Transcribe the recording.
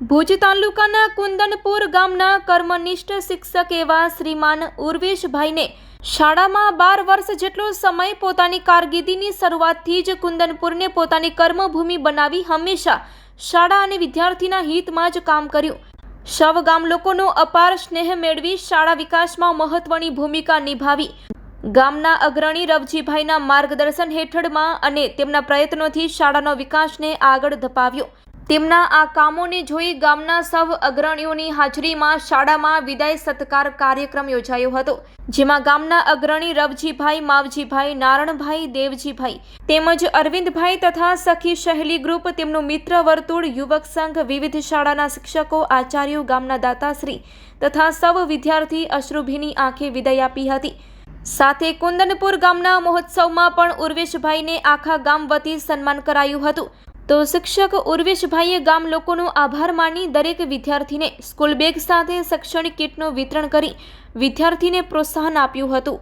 ભુજ તાલુકાના કુંદનપુર ગામના કર્મનિષ્ઠ શિક્ષક એવા શ્રીમાન ઉર્વેશભાઈને શાળામાં બાર વર્ષ જેટલો સમય પોતાની કારકિર્દીની શરૂઆતથી જ કુંદનપુરને પોતાની કર્મભૂમિ બનાવી હંમેશા શાળા અને વિદ્યાર્થીના હિતમાં જ કામ કર્યું. શવ ગામ લોકોનો અપાર સ્નેહ મેળવી શાળા વિકાસમાં મહત્વની ભૂમિકા નિભાવી. ગામના અગ્રણી રવજીભાઈના માર્ગદર્શન હેઠળમાં અને તેમના પ્રયત્નોથી શાળાનો વિકાસને આગળ ધપાવ્યો. તેમના આ કામોને જોઈ ગામના સૌ અગ્રણીઓની હાજરીમાં શાળામાં વિદાય સત્કાર કાર્યક્રમ યોજાયો હતો, જેમાં ગામના અગ્રણી રવજીભાઈ, માવજીભાઈ, નારણભાઈ, દેવજીભાઈ તેમજ અરવિંદભાઈ તથા સખી સહેલી ગ્રુપ, તેમનું મિત્ર વર્તુળ, યુવક સંઘ, વિવિધ શાળાના શિક્ષકો, આચાર્યો, ગામના દાતાશ્રી તથા સૌ વિદ્યાર્થી અશ્રુભીની આંખે વિદાય આપી હતી. સાથે કુંદનપુર ગામના મહોત્સવમાં પણ ઉર્વેશભાઈને આખા ગામ વતી સન્માન કરાયું હતું. તો શિક્ષક ઉર્વેશભાઈએ ગામ લોકોનો આભાર માની દરેક વિદ્યાર્થીને સ્કૂલ બેગ સાથે શૈક્ષણિક કીટનું વિતરણ કરી વિદ્યાર્થીને પ્રોત્સાહન આપ્યું હતું.